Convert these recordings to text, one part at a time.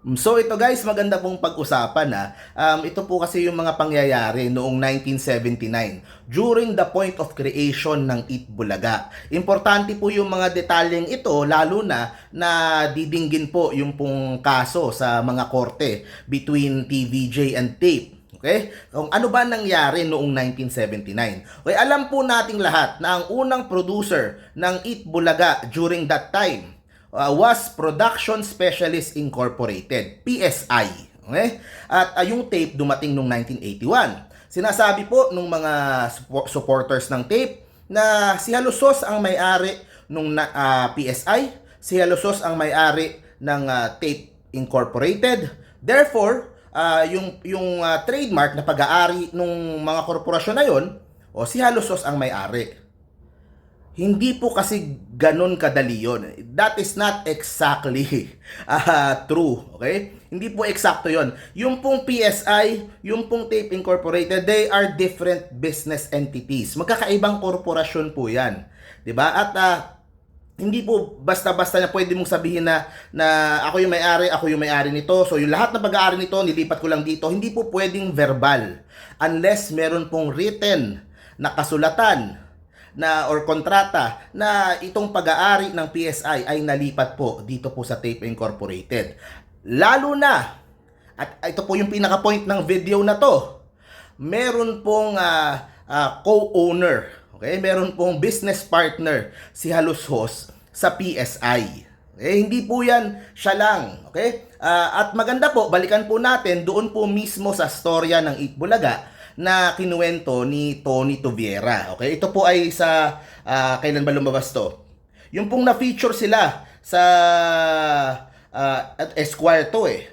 So ito guys, maganda pong pag-usapan na. Um, ito po kasi yung mga pangyayari noong 1979 during the point of creation ng Eat Bulaga. Importante po yung mga detalyeng ito lalo na na didinggin po yung pong kaso sa mga korte between TVJ and Tape. Okay? Kung ano ba nangyari noong 1979. Okay, alam po nating lahat na ang unang producer ng Eat Bulaga during that time uh, was Production Specialist Incorporated, PSI. Okay? At uh, yung tape dumating noong 1981. Sinasabi po nung mga suppo- supporters ng tape na si Halusos ang may-ari nung ah, PSI, si Halusos ang may-ari ng ah, Tape Incorporated. Therefore, ah, yung yung ah, trademark na pag-aari ng mga korporasyon na yon, o si Halusos ang may-ari. Hindi po kasi ganun kadali yun. That is not exactly ah, true. Okay? Hindi po eksakto yon. Yung pong PSI, yung pong Tape Incorporated, they are different business entities. Magkakaibang korporasyon po yan. 'Di ba? At ah, hindi po basta-basta na pwede mong sabihin na na ako yung may-ari, ako yung may-ari nito. So yung lahat ng pag-aari nito, nilipat ko lang dito. Hindi po pwedeng verbal unless meron pong written na kasulatan na or kontrata na itong pag-aari ng PSI ay nalipat po dito po sa Tape Incorporated. Lalo na at ito po yung pinaka-point ng video na to. Meron pong ah, ah, co-owner, okay? Meron pong business partner si Halushos sa PSI. Okay, hindi po 'yan siya lang, okay? Ah, at maganda po, balikan po natin doon po mismo sa storya ng Itbulaga na kinuwento ni Tony Tuviera. Okay? Ito po ay sa ah, kailan ba lumabas to? Yung pong na-feature sila sa ah, at Esquire to eh.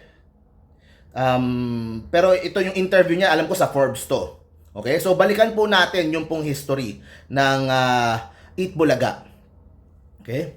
Um, pero ito yung interview niya, alam ko sa Forbes to. Okay? So balikan po natin yung pong history ng uh, Eat Bulaga. Okay?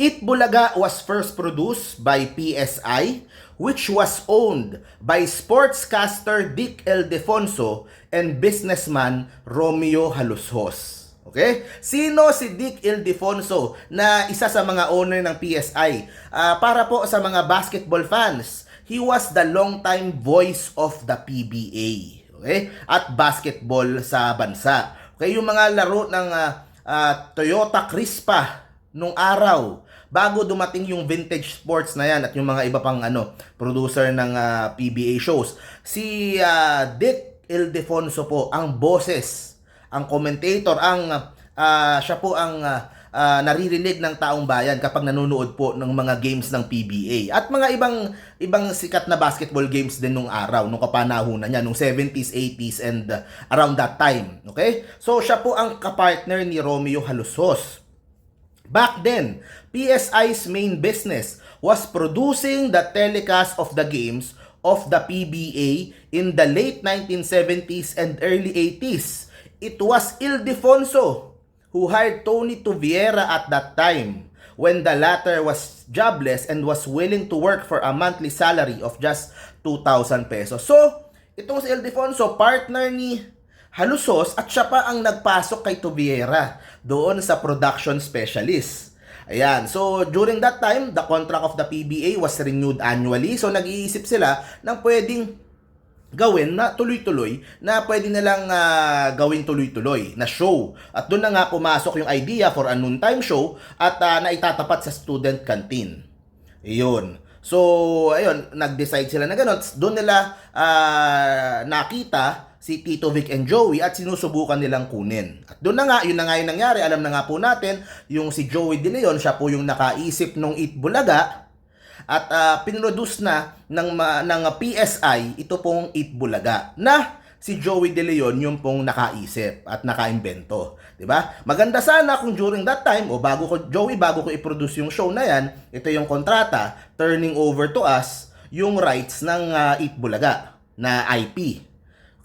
Eat Bulaga was first produced by PSI, which was owned by sportscaster Dick Eldefonso and businessman Romeo Halushos. Okay? Sino si Dick Ildefonso na isa sa mga owner ng PSI? Ah, para po sa mga basketball fans, he was the longtime voice of the PBA. Okay? At basketball sa bansa. Okay, yung mga laro ng ah, ah, Toyota Crispa nung araw bago dumating yung vintage sports na yan at yung mga iba pang ano producer ng ah, PBA shows si ah, Dick Ildefonso po ang boses ang commentator ang ah, siya po ang ah, ah, naririnig ng taong bayan kapag nanonood po ng mga games ng PBA at mga ibang ibang sikat na basketball games din nung araw nung kapanahunan niya nung 70s 80s and ah, around that time okay? So siya po ang kapartner ni Romeo Halusos Back then, PSI's main business was producing the telecast of the games of the PBA in the late 1970s and early 80s. It was Ildefonso who hired Tony Tuviera at that time when the latter was jobless and was willing to work for a monthly salary of just 2,000 pesos. So, itong si Ildefonso, partner ni Halusos at siya pa ang nagpasok kay Tuviera doon sa production specialist. Ayan. So, during that time, the contract of the PBA was renewed annually. So, nag-iisip sila ng pwedeng gawin na tuloy-tuloy na pwede nilang ah, gawin tuloy-tuloy na show. At doon na nga pumasok yung idea for a noontime show at ah, naitatapat sa student canteen. Iyon. So, ayun, nag-decide sila na gano'n. Doon nila ah, nakita si Tito Vic and Joey at sinusubukan nilang kunin. At doon na nga, yun na nga yung nangyari. Alam na nga po natin, yung si Joey De Leon, siya po yung nakaisip nung Eat Bulaga at uh, pinroduce na ng, ma- ng PSI ito pong Eat Bulaga na si Joey De Leon yung pong nakaisip at nakaimbento. ba? Maganda sana kung during that time o bago ko Joey bago ko i-produce yung show na yan, ito yung kontrata turning over to us yung rights ng uh, Eat Bulaga na IP.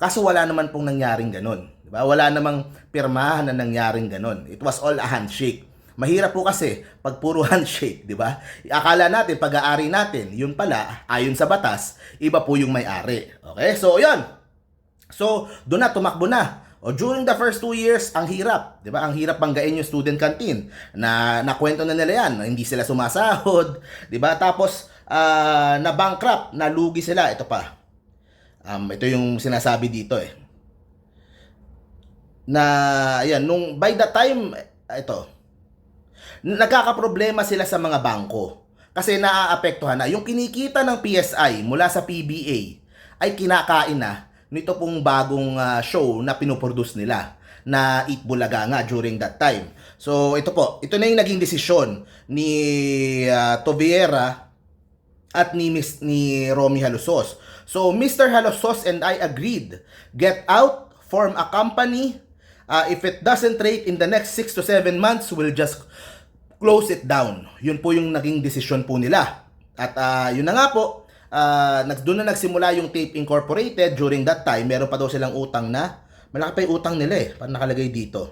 Kaso wala naman pong nangyaring ganun. 'Di ba? Wala namang pirmahan na nangyaring ganun. It was all a handshake. Mahirap po kasi pag puro handshake, 'di ba? Akala natin pag-aari natin, yun pala ayon sa batas, iba po yung may-ari. Okay? So, 'yun. So, doon na tumakbo na. O during the first two years, ang hirap, 'di ba? Ang hirap banggain yung student canteen. Na nakwento na nila 'yan, hindi sila sumasahod, 'di ba? Tapos ah, na bankrupt, nalugi sila. Ito pa. Um, ito yung sinasabi dito eh. Na, ayan, nung by the time, ito, nagkakaproblema sila sa mga bangko. Kasi naaapektuhan na. Yung kinikita ng PSI mula sa PBA ay kinakain na nito pong bagong ah, show na pinoproduce nila na Eat Bulaga nga during that time. So ito po, ito na yung naging desisyon ni ah, Toviera at ni Miss ni Romy Halusos. So Mr. Halusos and I agreed, get out, form a company. Uh, if it doesn't trade in the next 6 to 7 months, we'll just close it down. Yun po yung naging desisyon po nila. At ah, yun na nga po, nag, doon na nagsimula yung Tape Incorporated during that time. Meron pa daw silang utang na, malaki pa yung utang nila eh, parang nakalagay dito.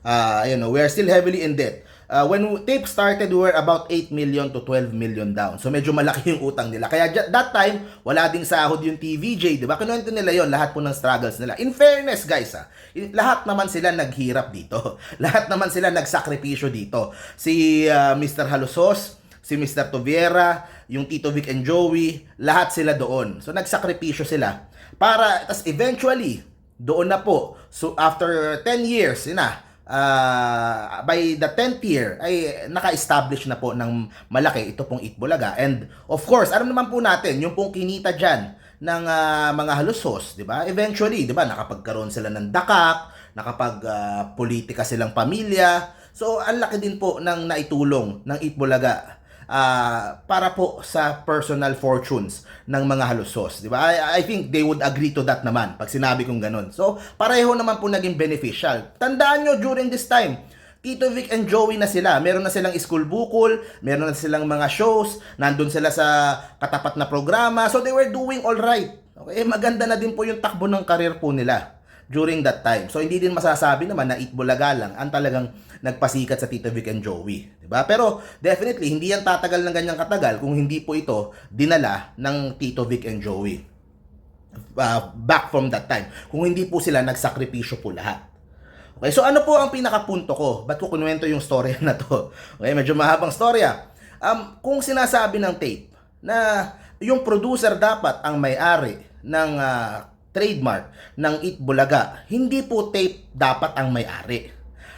Ah, ayun, no, we are still heavily in debt. Ah, when tape started, we were about 8 million to 12 million down. So medyo malaki yung utang nila. Kaya that time, wala ding sahod yung TVJ, di ba? Kinuwento nila yon lahat po ng struggles nila. In fairness, guys, ah, in- lahat naman sila naghirap dito. lahat naman sila nagsakripisyo dito. Si ah, Mr. Halusos, si Mr. Toviera, yung Tito Vic and Joey, lahat sila doon. So nagsakripisyo sila para tas eventually doon na po. So after 10 years, yun na, ah, by the 10th year ay naka-establish na po ng malaki ito pong Itbulaga. And of course, alam naman po natin, yung pong kinita dyan ng ah, mga halusos, di ba? Eventually, di ba, nakapagkaroon sila ng dakak, nakapag ah, politika silang pamilya. So, ang laki din po ng naitulong ng Itbulaga ah, para po sa personal fortunes ng mga halusos, di ba? I, I think they would agree to that naman pag sinabi kong ganun. So, pareho naman po naging beneficial. Tandaan nyo during this time, Tito Vic and Joey na sila. Meron na silang school bukol, meron na silang mga shows, nandun sila sa katapat na programa. So, they were doing all right. Okay, maganda na din po yung takbo ng karir po nila during that time. So hindi din masasabi naman na Itbulaga lang ang talagang nagpasikat sa Tito Vic and Joey, 'di ba? Pero definitely hindi yan tatagal ng ganyang katagal kung hindi po ito dinala ng Tito Vic and Joey. Uh, back from that time. Kung hindi po sila nagsakripisyo po lahat. Okay, so ano po ang pinakapunto ko? Ba't ko kunwento yung story na to? Okay, medyo mahabang storya. Um, kung sinasabi ng tape na yung producer dapat ang may-ari ng ah, trademark ng Eat Bulaga, hindi po tape dapat ang may-ari.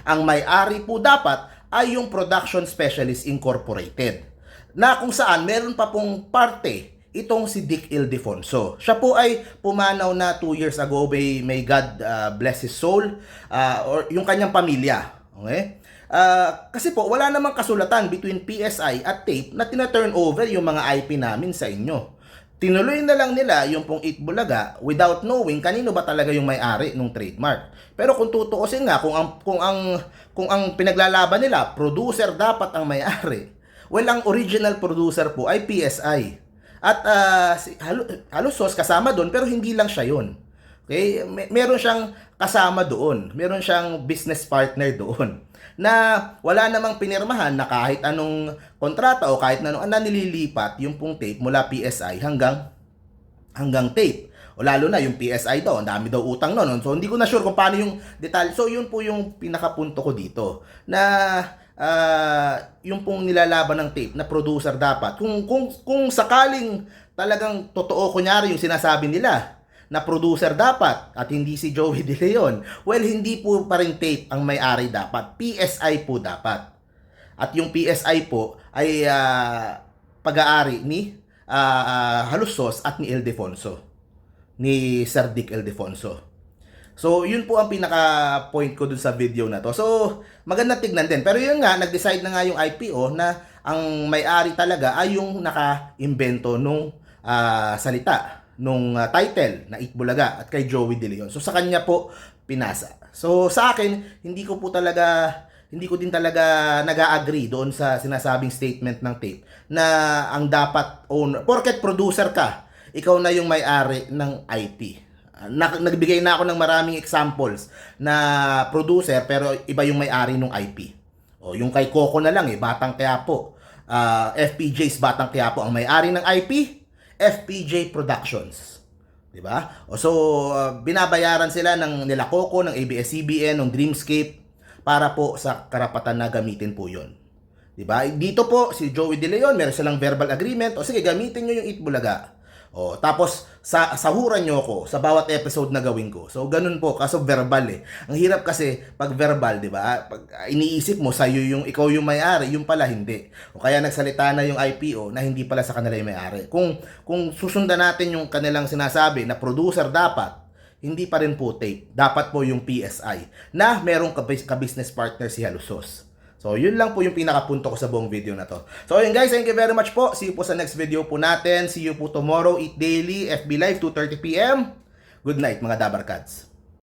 Ang may-ari po dapat ay yung Production Specialist Incorporated na kung saan meron pa pong parte itong si Dick Ildefonso. Siya po ay pumanaw na 2 years ago, may, may God uh, bless his soul, uh, or yung kanyang pamilya. Okay? Uh, kasi po, wala namang kasulatan between PSI at tape na tina-turn over yung mga IP namin sa inyo. Tinuloy na lang nila yung pong Itbulaga without knowing kanino ba talaga yung may-ari ng trademark. Pero kung tutuusin nga kung ang kung ang kung ang pinaglalaban nila producer dapat ang may-ari. Well, ang original producer po ay PSI. At uh, si Halu- Halusos kasama doon pero hindi lang siya 'yon. Okay? May, meron siyang kasama doon. Meron siyang business partner doon na wala namang pinirmahan na kahit anong kontrata o kahit anong na nililipat yung pong tape mula PSI hanggang hanggang tape. O lalo na yung PSI daw, ang dami daw utang noon. So hindi ko na sure kung paano yung detalye. So yun po yung pinakapunto ko dito na ah, yung pong nilalaban ng tape na producer dapat. Kung kung kung sakaling talagang totoo kunyari yung sinasabi nila na producer dapat at hindi si Joey De Leon. Well, hindi po pa rin tape ang may-ari dapat. PSI po dapat. At yung PSI po ay ah, pag-aari ni ah, ah, Halusos at ni Ildefonso. Ni Sir Dick Ildefonso. So, yun po ang pinaka-point ko dun sa video na to. So, maganda tignan din. Pero yun nga, nag-decide na nga yung IPO na ang may-ari talaga ay yung naka-imbento nung ah, salita, nung ah, title na Itbulaga at kay Joey De Leon. So, sa kanya po pinasa. So, sa akin, hindi ko po talaga hindi ko din talaga nag-agree doon sa sinasabing statement ng tape na ang dapat owner, porket producer ka, ikaw na yung may-ari ng IP. Ah, na, nagbigay na ako ng maraming examples na producer pero iba yung may-ari ng IP. O yung kay Coco na lang eh, Batang Quiapo. Ah, FPJ's Batang Quiapo ang may-ari ng IP, FPJ Productions. 'Di ba? O so ah, binabayaran sila ng nila Coco, ng ABS-CBN, ng Dreamscape para po sa karapatan na gamitin po 'yon. Di ba? Dito po, si Joey De Leon, meron silang verbal agreement. O sige, gamitin nyo yung Eat Bulaga. O, tapos, sa, sahuran nyo ako sa bawat episode na gawin ko. So, ganun po, kaso verbal eh. Ang hirap kasi, pag verbal, di ba? Pag ah, iniisip mo, sa'yo yung, ikaw yung may-ari, yung pala hindi. O kaya nagsalita na yung IPO na hindi pala sa kanila yung may-ari. Kung, kung susundan natin yung kanilang sinasabi na producer dapat, hindi pa rin po tape. Dapat po yung PSI na merong kabis- ka-business partner si Halusos. So, yun lang po yung pinakapunto ko sa buong video na to. So, yun guys, thank you very much po. See you po sa next video po natin. See you po tomorrow, Eat Daily, FB Live, 2.30pm. Good night, mga Dabarkads.